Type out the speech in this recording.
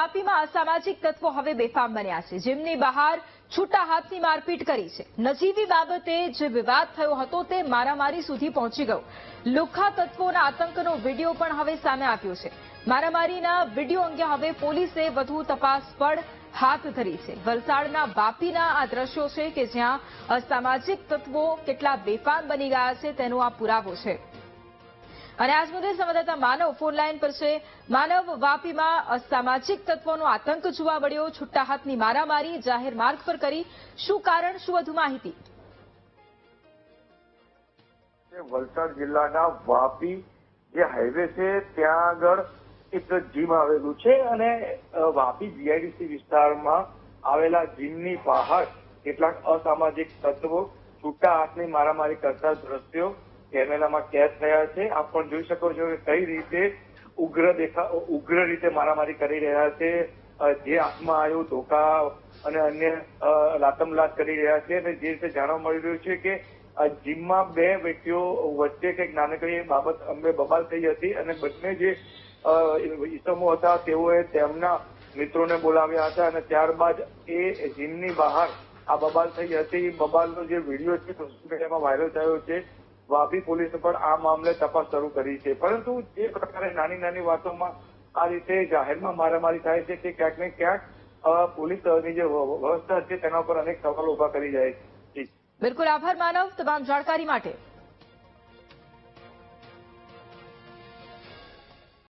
વાપીમાં અસામાજિક તત્વો હવે બેફામ બન્યા છે. જેમની બહાર છૂટા હાથની મારપીટ કરી છે. નજીવી બાબતે જે વિવાદ થયો હતો તે મારામારી સુધી પહોંચી ગયો. લુખ્ખા તત્વોના આતંકનો વીડિયો પણ હવે સામે આવ્યો છે. મારામારીના વીડિયો અંગે હવે પોલીસે વધુ તપાસ પણ હાથ ધરી છે. વલસાડના વાપીના આ દ્રશ્યો છે કે જ્યાં અસામાજિક તત્વો કેટલા બેફામ બની ગયા છે તેનો આ પુરાવો છે. અને આજ મુદ્દે સંવાદદાતા માનવ ફોન લાઈન પર છે. માનવ વાપીમાં અસામાજિક તત્વોનો આતંક જોવા મળ્યો. છુટ્ટા હાથની મારામારી જાહેર માર્ગ પર કરી. શું કારણ? શું વધુ માહિતી? વલસાડ જિલ્લાના વાપી જે હાઈવે છે, ત્યાં આગળ એક જીમ આવેલું છે અને વાપી જીઆઈડીસી વિસ્તારમાં આવેલા જીમની બહાર કેટલાક અસામાજિક તત્વો છૂટા હાથની મારામારી કરતા દ્રશ્યો કેમેરામાં કેદ થયા છે. આપ પણ જોઈ શકો છો કે કઈ રીતે ઉગ્ર દેખા, ઉગ્ર રીતે મારામારી કરી રહ્યા છે. જે હાથમાં આવ્યું, ધોકા અને અન્ય લાતમલાત કરી રહ્યા છે અને જે રીતે જાણવા મળી રહ્યું છે કે જીમમાં બે વ્યક્તિઓ વચ્ચે કંઈક નાનકડી બાબત અંગે બબાલ થઈ હતી અને બંને જે ઇસમો હતા તેઓએ તેમના મિત્રોને બોલાવ્યા હતા અને ત્યારબાદ એ જીમની બહાર આ બબાલ થઈ હતી. બબાલનો જે વીડિયો છે સોશિયલ મીડિયામાં વાયરલ થયો છે. વાપી પોલીસ પણ આ મામલે તપાસ શરૂ કરી છે. પરંતુ જે પ્રકારે નાની નાની વાતોમાં આ રીતે જાહેરમાં મારામારી થાય છે કે ક્યાંક ને ક્યાંક પોલીસની જે વ્યવસ્થા છે તેના પર અનેક સવાલો ઊભા કરી જાય છે. બિલકુલ આભાર માનવ, તમામ જાણકારી માટે.